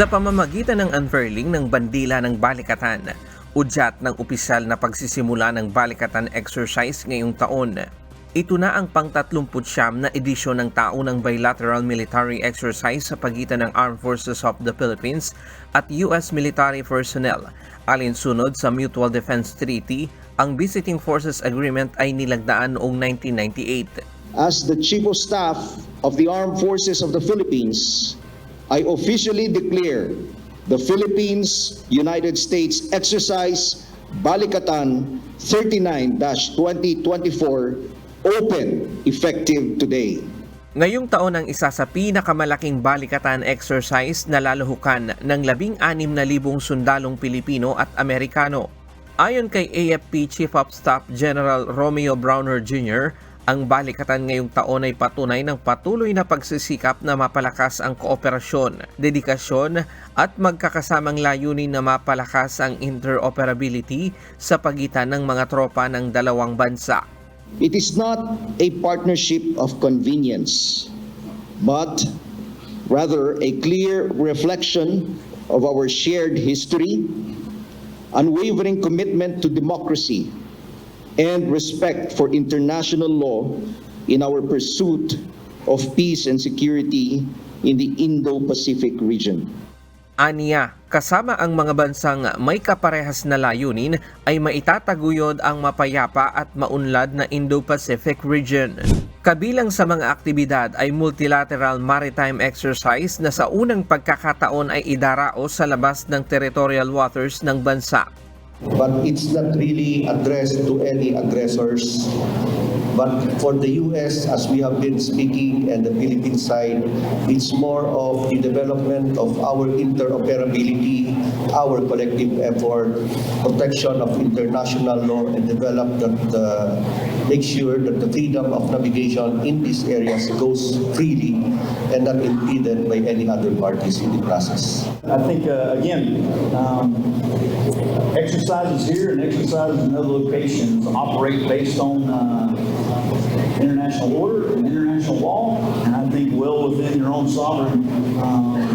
Sa pamamagitan ng unfurling ng bandila ng balikatan, udyat ng opisyal na pagsisimula ng balikatan exercise ngayong taon. Ito na ang pang-39 na edisyon ng taunang bilateral military exercise sa pagitan ng Armed Forces of the Philippines at U.S. military personnel. Alinsunod sa Mutual Defense Treaty, ang Visiting Forces Agreement ay nilagdaan noong 1998. As the Chief of Staff of the Armed Forces of the Philippines, I officially declare the Philippines-United States exercise Balikatan 39-2024 open effective today. Ngayong taon ang isa sa pinakamalaking balikatan exercise na lalahukan ng 16,000 sundalong Pilipino at Amerikano. Ayon kay AFP Chief of Staff General Romeo Browner Jr., ang balikatan ngayong taon ay patunay ng patuloy na pagsisikap na mapalakas ang kooperasyon, dedikasyon at magkakasamang layunin na mapalakas ang interoperability sa pagitan ng mga tropa ng dalawang bansa. It is not a partnership of convenience, but rather a clear reflection of our shared history, unwavering commitment to democracy, and respect for international law in our pursuit of peace and security in the Indo-Pacific region. Aniya, kasama ang mga bansang may kaparehas na layunin ay maitataguyod ang mapayapa at maunlad na Indo-Pacific region. Kabilang sa mga aktibidad ay multilateral maritime exercise na sa unang pagkakataon ay idaraos sa labas ng territorial waters ng bansa. But it's not really addressed to any aggressors. But for the U.S., as we have been speaking, and the Philippine side, it's more of the development of our interoperability, our collective effort, protection of international law, and develop that, uh, make sure that the freedom of navigation in these areas goes freely and not impeded by any other parties in the process. I think, uh, again, um, exercises here and exercises in other locations operate based on uh, international order and international law, and I think well within your own sovereign um,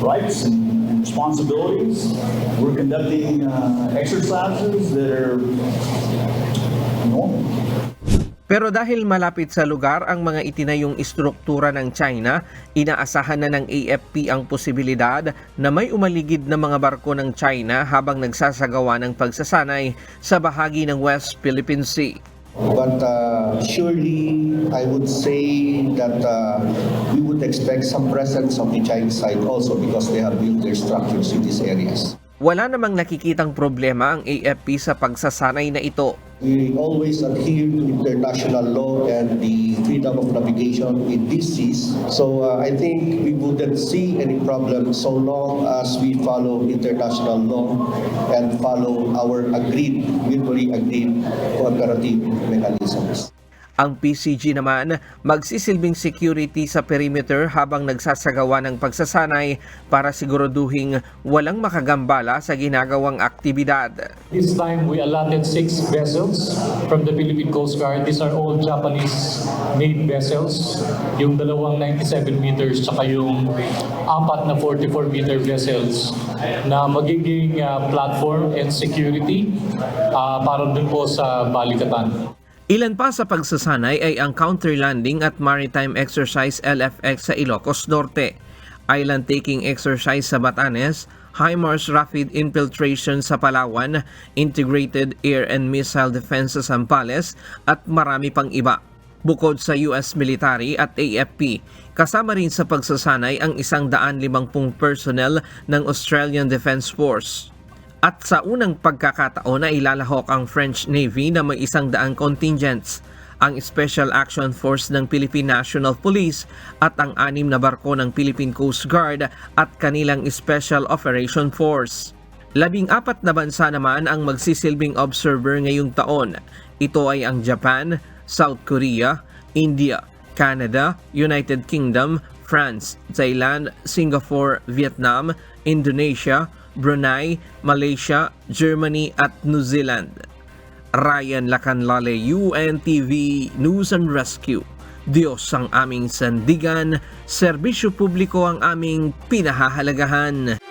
rights and responsibilities. We're conducting uh, exercises that are. Pero dahil malapit sa lugar ang mga itinayong istruktura ng China, inaasahan na ng AFP ang posibilidad na may umaligid na mga barko ng China habang nagsasagawa ng pagsasanay sa bahagi ng West Philippine Sea. But uh, surely, I would say that uh, we would expect some presence of the Chinese side also because they have built their structures in these areas. Wala namang nakikitang problema ang AFP sa pagsasanay na ito. We always adhere to international law and the freedom of navigation in these seas. So uh, I think we wouldn't see any problem so long as we follow international law and follow our agreed, mutually agreed cooperative mechanisms. Ang PCG naman magsisilbing security sa perimeter habang nagsasagawa ng pagsasanay para siguraduhing walang makagambala sa ginagawang aktibidad. This time, we allotted six vessels from the Philippine Coast Guard. These are all Japanese-made vessels. Yung dalawang 97 meters, tsaka yung apat na 44-meter vessels na magiging uh, platform and security uh, para dun po sa Balikatan. Ilan pa sa pagsasanay ay ang counter landing at maritime exercise LFX sa Ilocos Norte, island taking exercise sa Batanes, HIMARS rapid infiltration sa Palawan, integrated air and missile defense sa Zambales at marami pang iba. Bukod sa US military at AFP, kasama rin sa pagsasanay ang isang daan limangpung personnel ng Australian Defence Force. At sa unang pagkakataon na ilalahok ang French Navy na may isang daang contingents, ang Special Action Force ng Philippine National Police at ang anim na barko ng Philippine Coast Guard at kanilang Special Operation Force. Labing apat na bansa naman ang magsisilbing observer ngayong taon. Ito ay ang Japan, South Korea, India, Canada, United Kingdom, France, Thailand, Singapore, Vietnam, Indonesia, Brunei, Malaysia, Germany at New Zealand. Ryan Lacanlale, UNTV News and Rescue, Diyos ang aming sandigan, serbisyo publiko ang aming pinahahalagahan.